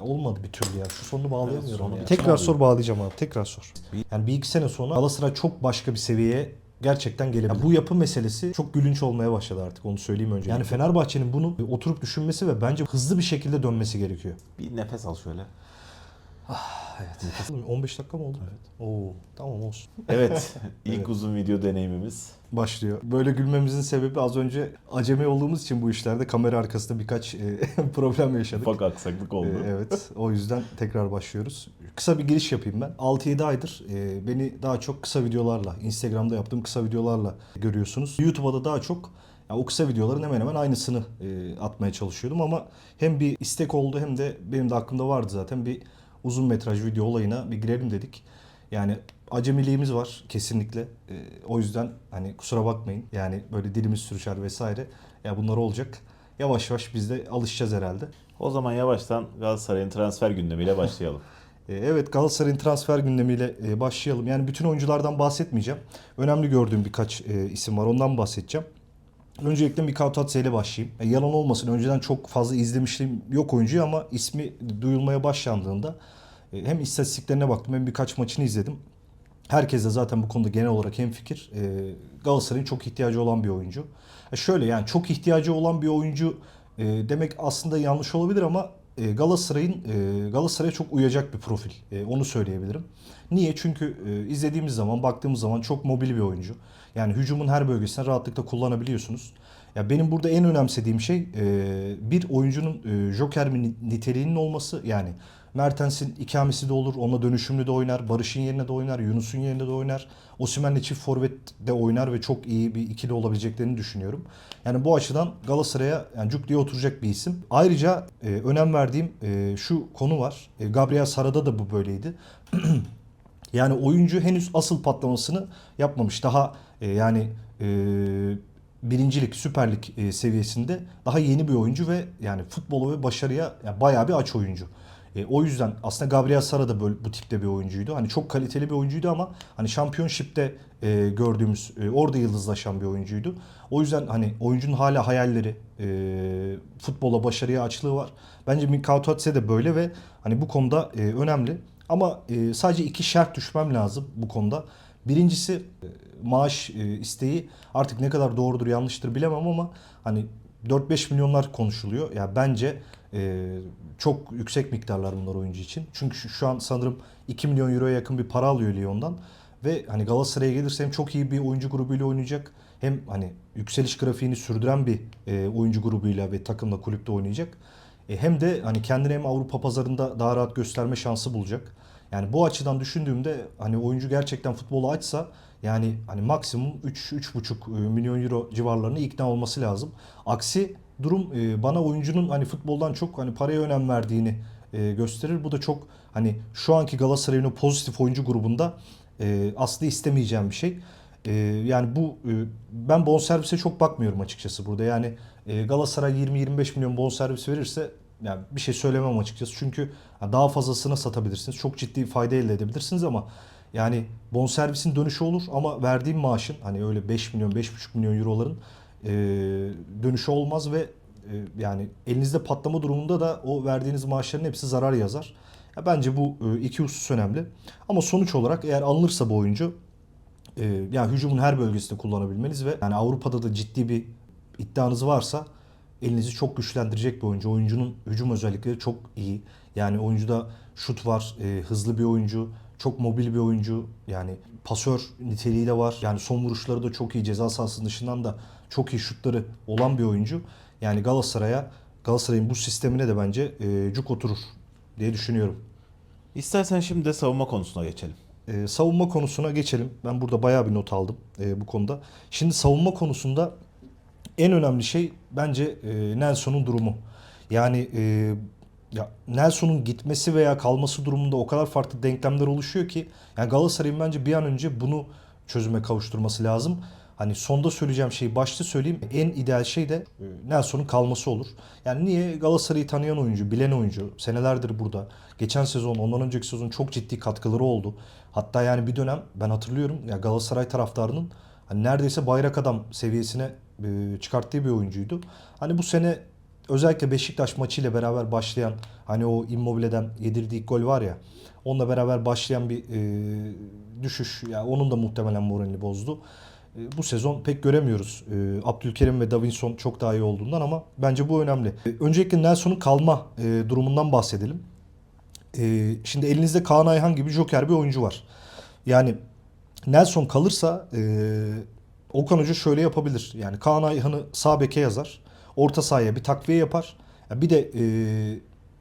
Ya olmadı bir türlü ya. Şu sonunu bağlayamıyorum sonu ya. Tekrar sor bağlayacağım abi. Tekrar sor. Yani bir iki sene sonra Galatasaray çok başka bir seviyeye gerçekten gelebilir. Ya bu yapı meselesi çok gülünç olmaya başladı artık onu söyleyeyim önce. Yani Fenerbahçe'nin bunu oturup düşünmesi ve bence hızlı bir şekilde dönmesi gerekiyor. Bir nefes al şöyle. 15 dakika mı oldu? Evet. Oo, tamam olsun. Evet. ilk Evet. uzun video deneyimimiz. Başlıyor. Böyle gülmemizin sebebi az önce acemi olduğumuz için bu işlerde kamera arkasında birkaç e, problem yaşadık. Ufak aksaklık oldu. Ee, evet. O yüzden tekrar başlıyoruz. Kısa bir giriş yapayım ben. 6-7 aydır e, beni daha çok kısa videolarla, Instagram'da yaptığım kısa videolarla görüyorsunuz. YouTube'a da daha çok ya o kısa videoların hemen hemen aynısını e, atmaya çalışıyordum ama hem bir istek oldu hem de benim de aklımda vardı zaten bir uzun metraj video olayına bir girelim dedik. Yani acemiliğimiz var kesinlikle. E, o yüzden hani kusura bakmayın. Yani böyle dilimiz sürüşer vesaire. Ya bunlar olacak. Yavaş yavaş biz de alışacağız herhalde. O zaman yavaştan Galatasaray'ın transfer gündemiyle başlayalım. E, Evet Galatasaray'ın transfer gündemiyle e, başlayalım. Yani bütün oyunculardan bahsetmeyeceğim. Önemli gördüğüm birkaç e, isim var. Ondan bahsedeceğim. Öncelikle Mikao Tatse ile başlayayım. E, yalan olmasın önceden çok fazla izlemişliğim yok oyuncuyu ama ismi duyulmaya başlandığında e, hem istatistiklerine baktım hem birkaç maçını izledim. Herkes de zaten bu konuda genel olarak hemfikir. E, Galatasaray'ın çok ihtiyacı olan bir oyuncu. E, şöyle yani çok ihtiyacı olan bir oyuncu demek aslında yanlış olabilir ama e, Galatasaray'ın e, Galatasaray'a çok uyacak bir profil. E, onu söyleyebilirim. Niye? Çünkü e, izlediğimiz zaman, baktığımız zaman çok mobil bir oyuncu. Yani hücumun her bölgesine rahatlıkla kullanabiliyorsunuz. Ya benim burada en önemsediğim şey e, bir oyuncunun e, joker niteliğinin olması. Yani Mertens'in ikamesi de olur, onunla dönüşümlü de oynar, Barış'ın yerine de oynar, Yunus'un yerine de oynar. Osimhen'le çift forvet de oynar ve çok iyi bir ikili olabileceklerini düşünüyorum. Yani bu açıdan Galatasaray'a yani cuk diye oturacak bir isim. Ayrıca e, önem verdiğim e, şu konu var. E, Gabriel Sara'da da bu böyleydi. Yani oyuncu henüz asıl patlamasını yapmamış. Daha e, yani e, birincilik, süperlik e, seviyesinde daha yeni bir oyuncu ve yani futbola ve başarıya yani bayağı bir aç oyuncu. E, o yüzden aslında Gabriel Sara da böyle bu tipte bir oyuncuydu. Hani çok kaliteli bir oyuncuydu ama hani şampiyonşipte e, gördüğümüz e, orada yıldızlaşan bir oyuncuydu. O yüzden hani oyuncunun hala hayalleri, e, futbola başarıya açlığı var. Bence Mikao Tatse de böyle ve hani bu konuda e, önemli. Ama e, sadece iki şart düşmem lazım bu konuda. Birincisi e, maaş e, isteği artık ne kadar doğrudur yanlıştır bilemem ama hani 4-5 milyonlar konuşuluyor. Ya bence e, çok yüksek miktarlar bunlar oyuncu için. Çünkü şu, şu an sanırım 2 milyon euroya yakın bir para alıyor Lyon'dan. Ve hani Galatasaray'a gelirse hem çok iyi bir oyuncu grubuyla oynayacak. Hem hani yükseliş grafiğini sürdüren bir e, oyuncu grubuyla ve takımla kulüpte oynayacak. E, hem de hani kendini hem Avrupa pazarında daha rahat gösterme şansı bulacak. Yani bu açıdan düşündüğümde hani oyuncu gerçekten futbolu açsa yani hani maksimum 3 3,5 milyon euro civarlarına ikna olması lazım. Aksi durum e, bana oyuncunun hani futboldan çok hani paraya önem verdiğini e, gösterir. Bu da çok hani şu anki Galatasaray'ın o pozitif oyuncu grubunda e, aslı istemeyeceğim bir şey. E, yani bu e, ben bonservise çok bakmıyorum açıkçası burada. Yani e, Galatasaray 20-25 milyon bonservis verirse yani bir şey söylemem açıkçası. Çünkü daha fazlasına satabilirsiniz. Çok ciddi fayda elde edebilirsiniz ama yani bonservisin dönüşü olur ama verdiğim maaşın hani öyle 5 milyon 5,5 milyon euroların e, dönüşü olmaz ve e, yani elinizde patlama durumunda da o verdiğiniz maaşların hepsi zarar yazar. Ya bence bu e, iki husus önemli. Ama sonuç olarak eğer alınırsa bu oyuncu e, yani hücumun her bölgesinde kullanabilmeniz ve yani Avrupa'da da ciddi bir iddianız varsa elinizi çok güçlendirecek bir oyuncu. Oyuncunun hücum özellikleri çok iyi. Yani oyuncuda şut var, e, hızlı bir oyuncu, çok mobil bir oyuncu. Yani pasör niteliği de var. Yani son vuruşları da çok iyi. Ceza sahasının dışından da çok iyi şutları olan bir oyuncu. Yani Galatasaray'a, Galatasaray'ın bu sistemine de bence e, cuk oturur diye düşünüyorum. İstersen şimdi de savunma konusuna geçelim. Ee, savunma konusuna geçelim. Ben burada bayağı bir not aldım e, bu konuda. Şimdi savunma konusunda en önemli şey bence e, Nelson'un durumu. Yani e, ya Nelson'un gitmesi veya kalması durumunda o kadar farklı denklemler oluşuyor ki yani Galatasaray'ın bence bir an önce bunu çözüme kavuşturması lazım. Hani sonda söyleyeceğim şeyi başta söyleyeyim. En ideal şey de e, Nelson'un kalması olur. Yani niye Galatasaray'ı tanıyan oyuncu, bilen oyuncu, senelerdir burada. Geçen sezon, ondan önceki sezon çok ciddi katkıları oldu. Hatta yani bir dönem ben hatırlıyorum ya Galatasaray taraftarının hani neredeyse bayrak adam seviyesine e, çıkarttığı bir oyuncuydu. Hani bu sene özellikle Beşiktaş maçıyla beraber başlayan hani o Immobile'den yedirdiği gol var ya onunla beraber başlayan bir e, düşüş ya onun da muhtemelen moralini bozdu. E, bu sezon pek göremiyoruz. E, Abdülkerim ve Davinson çok daha iyi olduğundan ama bence bu önemli. E, öncelikle Nelson'un kalma e, durumundan bahsedelim. E, şimdi elinizde Kaan Ayhan gibi joker bir oyuncu var. Yani Nelson kalırsa e, Okan Hoca şöyle yapabilir. Yani Kaan Ayhan'ı sağ beke yazar. Orta sahaya bir takviye yapar. Ya bir de e,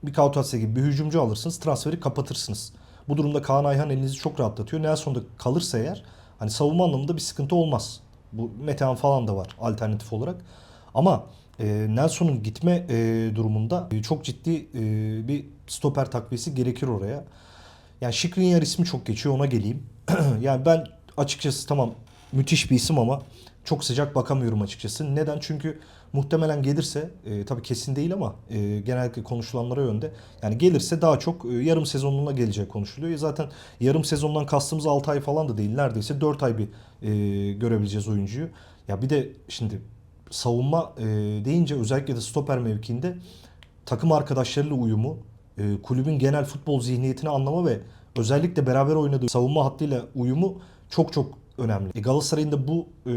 bir Kautatse gibi bir hücumcu alırsınız. Transferi kapatırsınız. Bu durumda Kaan Ayhan elinizi çok rahatlatıyor. Nelson da kalırsa eğer hani savunma anlamında bir sıkıntı olmaz. Bu Metehan falan da var alternatif olarak. Ama e, Nelson'un gitme e, durumunda e, çok ciddi e, bir stoper takviyesi gerekir oraya. Yani Skriniar ismi çok geçiyor ona geleyim. yani ben açıkçası tamam müthiş bir isim ama çok sıcak bakamıyorum açıkçası. Neden? Çünkü muhtemelen gelirse e, tabii kesin değil ama e, genellikle konuşulanlara yönde. Yani gelirse daha çok e, yarım sezonluğuna geleceği konuşuluyor. E, zaten yarım sezondan kastımız 6 ay falan da değil. Neredeyse 4 ay bir e, görebileceğiz oyuncuyu. Ya bir de şimdi savunma e, deyince özellikle de stoper mevkiinde takım arkadaşlarıyla uyumu, e, kulübün genel futbol zihniyetini anlama ve özellikle beraber oynadığı savunma hattıyla uyumu çok çok önemli. E, Galatasaray'ın da bu e,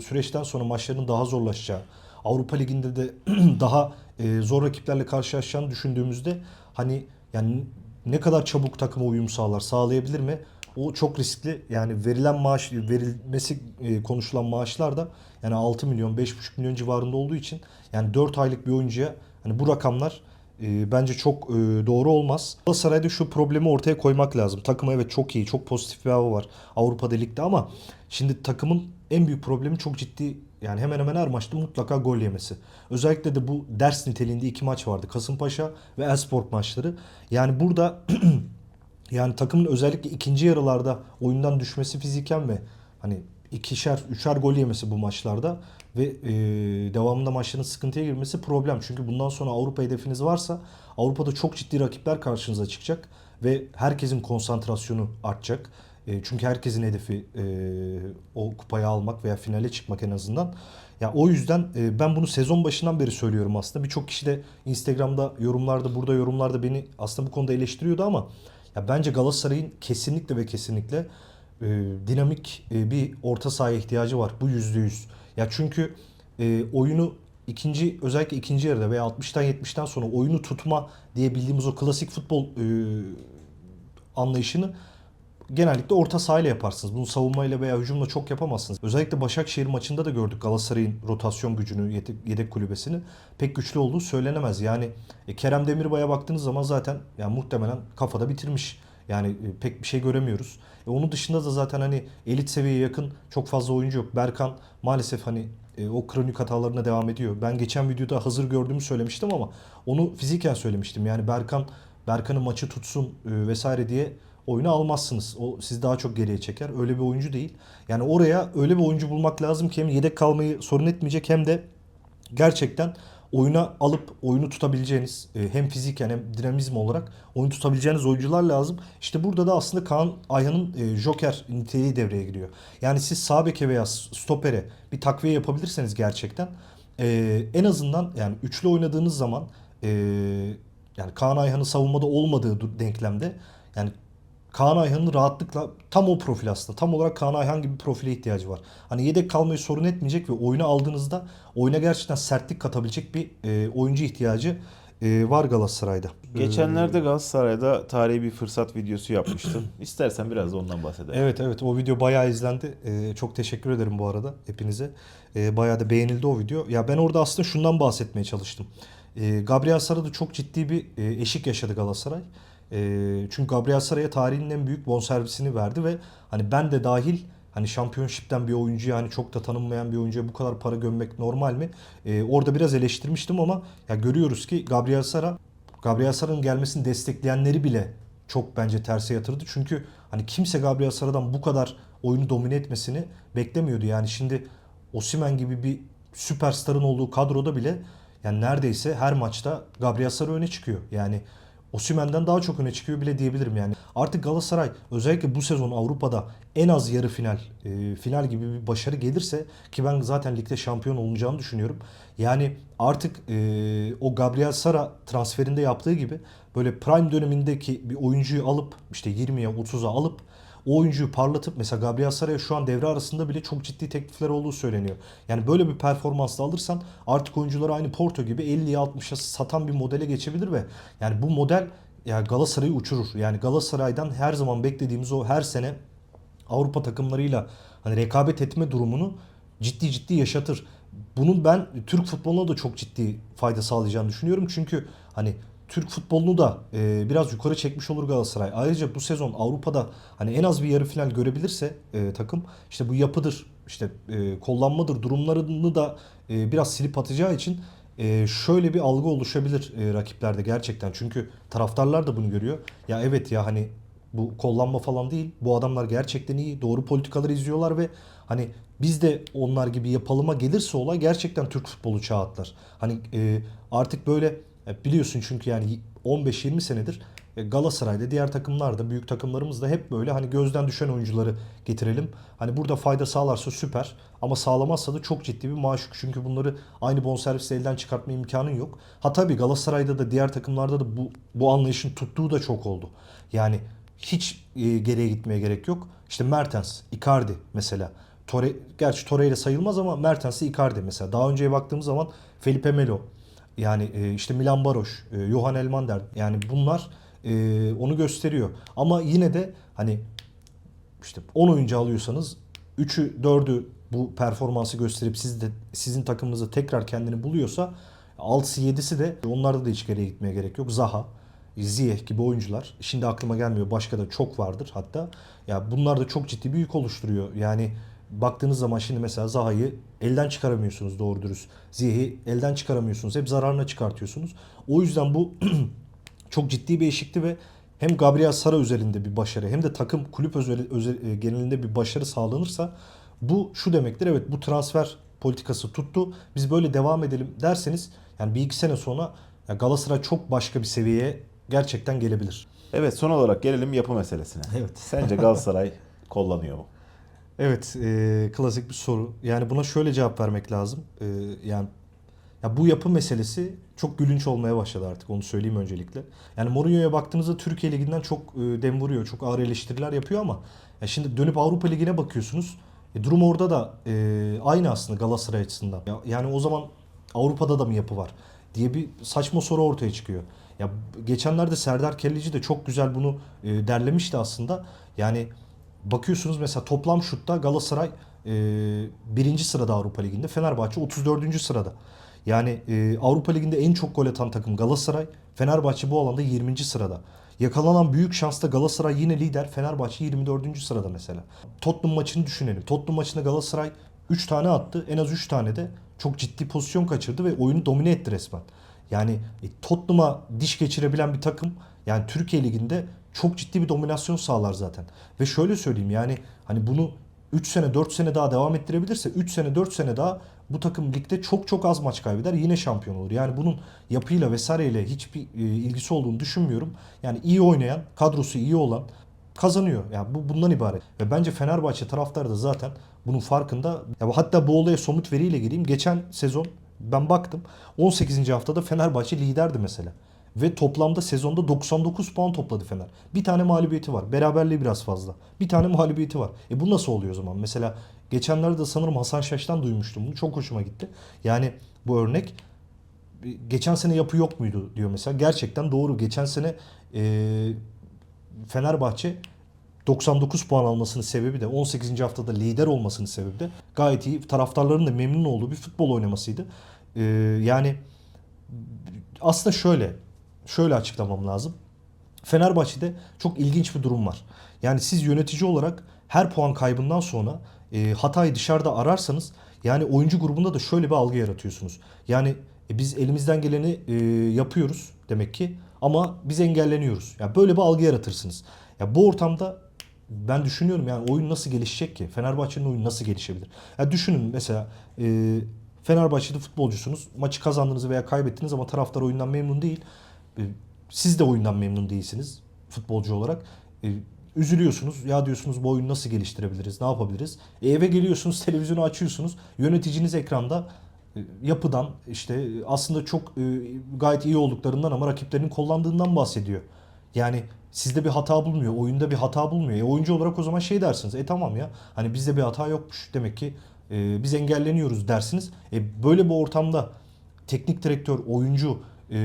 süreçten sonra maçlarının daha zorlaşacağı, Avrupa Ligi'nde de daha e, zor rakiplerle karşılaşacağını düşündüğümüzde hani yani ne kadar çabuk takıma uyum sağlar, sağlayabilir mi? O çok riskli. Yani verilen maaş, verilmesi e, konuşulan maaşlar da yani 6 milyon, 5,5 milyon civarında olduğu için yani 4 aylık bir oyuncuya hani bu rakamlar e, bence çok e, doğru olmaz. Galatasaray'da şu problemi ortaya koymak lazım. Takım evet çok iyi, çok pozitif bir hava var Avrupa'da ligde ama şimdi takımın en büyük problemi çok ciddi yani hemen hemen her maçta mutlaka gol yemesi. Özellikle de bu ders niteliğinde iki maç vardı. Kasımpaşa ve Elfsborg maçları. Yani burada yani takımın özellikle ikinci yarılarda oyundan düşmesi fiziken ve hani ikişer, üçer gol yemesi bu maçlarda ve e, devamında maçların sıkıntıya girmesi problem. Çünkü bundan sonra Avrupa hedefiniz varsa Avrupa'da çok ciddi rakipler karşınıza çıkacak ve herkesin konsantrasyonu artacak. E, çünkü herkesin hedefi e, o kupayı almak veya finale çıkmak en azından. Ya o yüzden e, ben bunu sezon başından beri söylüyorum aslında. Birçok kişi de Instagram'da yorumlarda, burada yorumlarda beni aslında bu konuda eleştiriyordu ama ya bence Galatasaray'ın kesinlikle ve kesinlikle e, dinamik e, bir orta sahaya ihtiyacı var. Bu yüzde yüz. Ya çünkü e, oyunu ikinci özellikle ikinci yarıda veya 60'tan 70'ten sonra oyunu tutma diye bildiğimiz o klasik futbol e, anlayışını genellikle orta sahayla yaparsınız. Bunu savunmayla veya hücumla çok yapamazsınız. Özellikle Başakşehir maçında da gördük Galatasaray'ın rotasyon gücünü, yedek, kulübesini. Pek güçlü olduğu söylenemez. Yani e, Kerem Demirbay'a baktığınız zaman zaten yani muhtemelen kafada bitirmiş. Yani e, pek bir şey göremiyoruz. E, onun dışında da zaten hani elit seviyeye yakın çok fazla oyuncu yok. Berkan maalesef hani e, o kronik hatalarına devam ediyor. Ben geçen videoda hazır gördüğümü söylemiştim ama onu fiziken söylemiştim. Yani Berkan Berkan'ın maçı tutsun e, vesaire diye oyunu almazsınız. O sizi daha çok geriye çeker. Öyle bir oyuncu değil. Yani oraya öyle bir oyuncu bulmak lazım ki hem yedek kalmayı sorun etmeyecek hem de gerçekten oyuna alıp oyunu tutabileceğiniz e, hem fiziken hem dinamizm olarak oyunu tutabileceğiniz oyuncular lazım. İşte burada da aslında Kaan Ayhan'ın e, joker niteliği devreye giriyor. Yani siz sağ beke veya stopere bir takviye yapabilirseniz gerçekten e, en azından yani üçlü oynadığınız zaman yani Kaan Ayhan'ın savunmada olmadığı denklemde yani Kaan Ayhan'ın rahatlıkla tam o profil aslında. Tam olarak Kaan Ayhan gibi bir profile ihtiyacı var. Hani yedek kalmayı sorun etmeyecek ve oyunu aldığınızda oyuna gerçekten sertlik katabilecek bir e, oyuncu ihtiyacı e, var Galatasaray'da. Geçenlerde Galatasaray'da tarihi bir fırsat videosu yapmıştın. İstersen biraz da ondan bahsedelim. Evet evet o video bayağı izlendi. Ee, çok teşekkür ederim bu arada hepinize. Ee, bayağı da beğenildi o video. Ya ben orada aslında şundan bahsetmeye çalıştım. Ee, Gabriel Sara'da çok ciddi bir e, eşik yaşadı Galatasaray. Ee, çünkü Gabriel Sara'ya tarihinin en büyük bonservisini verdi ve hani ben de dahil hani şampiyonşipten bir oyuncuya hani çok da tanınmayan bir oyuncuya bu kadar para gömmek normal mi? Ee, orada biraz eleştirmiştim ama ya görüyoruz ki Gabriel Sara Gabriel Sara'nın gelmesini destekleyenleri bile çok bence terse yatırdı. Çünkü hani kimse Gabriel Sara'dan bu kadar oyunu domine etmesini beklemiyordu. Yani şimdi Osimhen gibi bir süperstarın olduğu kadroda bile yani neredeyse her maçta Gabriel Sara öne çıkıyor. Yani Osimhen'den daha çok öne çıkıyor bile diyebilirim yani. Artık Galatasaray özellikle bu sezon Avrupa'da en az yarı final, e, final gibi bir başarı gelirse ki ben zaten ligde şampiyon olacağını düşünüyorum. Yani artık e, o Gabriel Sara transferinde yaptığı gibi böyle prime dönemindeki bir oyuncuyu alıp işte 20'ye 30'a alıp o oyuncuyu parlatıp mesela Gabriel Sara'ya şu an devre arasında bile çok ciddi teklifler olduğu söyleniyor. Yani böyle bir performansla alırsan artık oyuncuları aynı Porto gibi 50'ye 60'a satan bir modele geçebilir ve yani bu model yani Galatasaray'ı uçurur. Yani Galatasaray'dan her zaman beklediğimiz o her sene Avrupa takımlarıyla hani rekabet etme durumunu ciddi ciddi yaşatır. Bunun ben Türk futboluna da çok ciddi fayda sağlayacağını düşünüyorum. Çünkü hani Türk futbolunu da e, biraz yukarı çekmiş olur Galatasaray. Ayrıca bu sezon Avrupa'da hani en az bir yarı final görebilirse e, takım işte bu yapıdır, işte e, kollanmadır durumlarını da e, biraz silip atacağı için e, şöyle bir algı oluşabilir e, rakiplerde gerçekten. Çünkü taraftarlar da bunu görüyor. Ya evet ya hani bu kollanma falan değil. Bu adamlar gerçekten iyi. Doğru politikaları izliyorlar ve hani biz de onlar gibi yapalıma gelirse olay gerçekten Türk futbolu çağ atlar. Hani e, artık böyle biliyorsun çünkü yani 15-20 senedir e, Galatasaray'da diğer takımlarda büyük takımlarımız da hep böyle hani gözden düşen oyuncuları getirelim. Hani burada fayda sağlarsa süper ama sağlamazsa da çok ciddi bir maaş. Çünkü bunları aynı bonservisle elden çıkartma imkanın yok. Ha tabii Galatasaray'da da diğer takımlarda da bu bu anlayışın tuttuğu da çok oldu. Yani hiç e, geriye gitmeye gerek yok. İşte Mertens, Icardi mesela. Torre, gerçi Torreira sayılmaz ama Mertens'le Icardi mesela. Daha önceye baktığımız zaman Felipe Melo, yani e, işte Milan Baroş, e, Johan Elmander yani bunlar e, onu gösteriyor. Ama yine de hani işte 10 oyuncu alıyorsanız 3'ü 4'ü bu performansı gösterip siz de sizin takımınızda tekrar kendini buluyorsa 6'sı 7'si de onlarda da hiç geriye gitmeye gerek yok. Zaha, Ziyech gibi oyuncular. Şimdi aklıma gelmiyor. Başka da çok vardır hatta. Ya bunlar da çok ciddi bir yük oluşturuyor. Yani baktığınız zaman şimdi mesela Zaha'yı elden çıkaramıyorsunuz doğru dürüst. Ziyech'i elden çıkaramıyorsunuz. Hep zararına çıkartıyorsunuz. O yüzden bu çok ciddi bir eşikti ve hem Gabriel Sara üzerinde bir başarı hem de takım kulüp özel, özel- e, genelinde bir başarı sağlanırsa bu şu demektir. Evet bu transfer politikası tuttu. Biz böyle devam edelim derseniz yani bir iki sene sonra Galatasaray çok başka bir seviyeye gerçekten gelebilir. Evet son olarak gelelim yapı meselesine. Evet. Sence Galatasaray kollanıyor mu? Evet, e, klasik bir soru. Yani buna şöyle cevap vermek lazım. E, yani ya bu yapı meselesi çok gülünç olmaya başladı artık onu söyleyeyim öncelikle. Yani Mourinho'ya baktığınızda Türkiye Ligi'nden çok e, dem vuruyor, çok ağır eleştiriler yapıyor ama ya şimdi dönüp Avrupa Ligi'ne bakıyorsunuz. E, durum orada da e, aynı aslında Galatasaray açısından. Ya, yani o zaman Avrupa'da da mı yapı var diye bir saçma soru ortaya çıkıyor. Ya geçenlerde Serdar Kelleci de çok güzel bunu e, derlemişti aslında. Yani bakıyorsunuz mesela toplam şutta Galatasaray e, birinci sırada Avrupa Ligi'nde. Fenerbahçe 34. sırada. Yani e, Avrupa Ligi'nde en çok gol atan takım Galatasaray. Fenerbahçe bu alanda 20. sırada. Yakalanan büyük şansta Galatasaray yine lider. Fenerbahçe 24. sırada mesela. Tottenham maçını düşünelim. Tottenham maçında Galatasaray 3 tane attı. En az 3 tane de çok ciddi pozisyon kaçırdı ve oyunu domine etti resmen. Yani e, Tottenham'a diş geçirebilen bir takım yani Türkiye Ligi'nde çok ciddi bir dominasyon sağlar zaten. Ve şöyle söyleyeyim yani hani bunu 3 sene 4 sene daha devam ettirebilirse 3 sene 4 sene daha bu takım ligde çok çok az maç kaybeder yine şampiyon olur. Yani bunun yapıyla vesaireyle hiçbir e, ilgisi olduğunu düşünmüyorum. Yani iyi oynayan, kadrosu iyi olan kazanıyor. Yani bu bundan ibaret. Ve bence Fenerbahçe taraftarı da zaten bunun farkında. Ya hatta bu olaya somut veriyle gireyim. Geçen sezon ben baktım 18. haftada Fenerbahçe liderdi mesela. Ve toplamda sezonda 99 puan topladı Fener. Bir tane mağlubiyeti var. Beraberliği biraz fazla. Bir tane mağlubiyeti var. E bu nasıl oluyor o zaman? Mesela geçenlerde de sanırım Hasan Şaş'tan duymuştum bunu. Çok hoşuma gitti. Yani bu örnek geçen sene yapı yok muydu diyor mesela. Gerçekten doğru. Geçen sene e, Fenerbahçe 99 puan almasının sebebi de 18. haftada lider olmasının sebebi de gayet iyi taraftarların da memnun olduğu bir futbol oynamasıydı. E, yani aslında şöyle şöyle açıklamam lazım. Fenerbahçe'de çok ilginç bir durum var. Yani siz yönetici olarak her puan kaybından sonra e, hatayı dışarıda ararsanız yani oyuncu grubunda da şöyle bir algı yaratıyorsunuz. Yani e, biz elimizden geleni e, yapıyoruz demek ki ama biz engelleniyoruz. Yani böyle bir algı yaratırsınız. Ya bu ortamda ben düşünüyorum yani oyun nasıl gelişecek ki? Fenerbahçe'nin oyunu nasıl gelişebilir? Ya düşünün mesela e, Fenerbahçe'de futbolcusunuz. Maçı kazandınız veya kaybettiniz ama taraftar oyundan memnun değil. E, siz de oyundan memnun değilsiniz futbolcu olarak. E, üzülüyorsunuz. Ya diyorsunuz bu oyunu nasıl geliştirebiliriz? Ne yapabiliriz? E, eve geliyorsunuz, televizyonu açıyorsunuz. Yöneticiniz ekranda e, yapıdan işte aslında çok gayet iyi olduklarından ama rakiplerinin kullandığından bahsediyor. Yani sizde bir hata bulmuyor, oyunda bir hata bulmuyor. E, oyuncu olarak o zaman şey dersiniz. E tamam ya hani bizde bir hata yokmuş. Demek ki e, biz engelleniyoruz dersiniz. E, böyle bir ortamda teknik direktör, oyuncu e,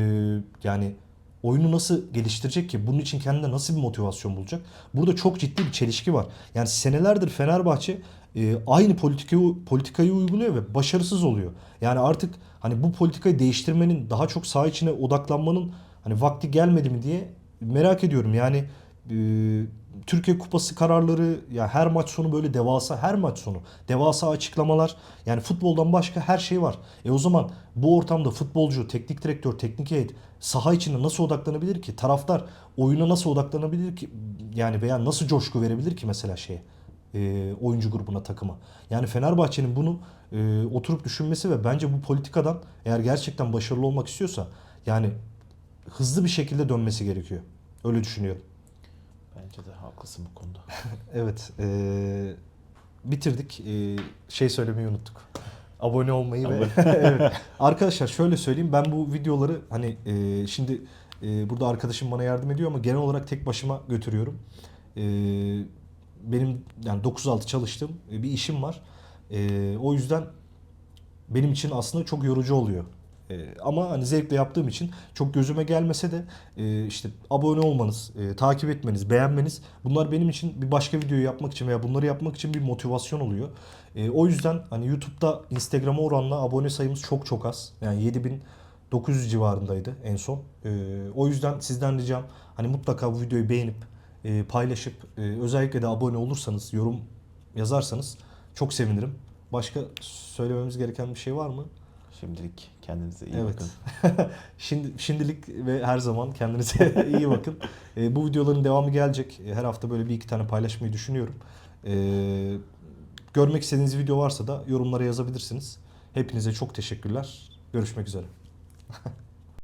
yani oyunu nasıl geliştirecek ki? Bunun için kendine nasıl bir motivasyon bulacak? Burada çok ciddi bir çelişki var. Yani senelerdir Fenerbahçe e, aynı politikayı politikayı uyguluyor ve başarısız oluyor. Yani artık hani bu politikayı değiştirmenin daha çok saha içine odaklanmanın hani vakti gelmedi mi diye merak ediyorum. Yani e, Türkiye Kupası kararları ya her maç sonu böyle devasa her maç sonu devasa açıklamalar yani futboldan başka her şey var. E o zaman bu ortamda futbolcu, teknik direktör, teknik heyet saha içine nasıl odaklanabilir ki? Taraftar oyuna nasıl odaklanabilir ki? Yani veya nasıl coşku verebilir ki mesela şeye? e, oyuncu grubuna takıma. Yani Fenerbahçe'nin bunu e, oturup düşünmesi ve bence bu politikadan eğer gerçekten başarılı olmak istiyorsa yani hızlı bir şekilde dönmesi gerekiyor. Öyle düşünüyorum. Bence de haklısın bu konuda. Evet. e, bitirdik. E, şey söylemeyi unuttuk. Abone olmayı ve evet. Arkadaşlar şöyle söyleyeyim ben bu videoları hani e, şimdi e, burada arkadaşım bana yardım ediyor ama genel olarak tek başıma götürüyorum. E, benim yani 9-6 çalıştığım bir işim var. E, o yüzden benim için aslında çok yorucu oluyor. E, ama hani zevkle yaptığım için çok gözüme gelmese de e, işte abone olmanız, e, takip etmeniz, beğenmeniz bunlar benim için bir başka videoyu yapmak için veya bunları yapmak için bir motivasyon oluyor. E, o yüzden hani YouTube'da Instagram'a oranla abone sayımız çok çok az. Yani 7900 civarındaydı en son. E, o yüzden sizden ricam hani mutlaka bu videoyu beğenip e, paylaşıp e, özellikle de abone olursanız, yorum yazarsanız çok sevinirim. Başka söylememiz gereken bir şey var mı? Şimdilik kendinize iyi Evet. bakın. Şimdi şimdilik ve her zaman kendinize iyi bakın. E, bu videoların devamı gelecek. E, Her hafta böyle bir iki tane paylaşmayı düşünüyorum. E, görmek istediğiniz video varsa da yorumlara yazabilirsiniz. Hepinize çok teşekkürler. Görüşmek üzere.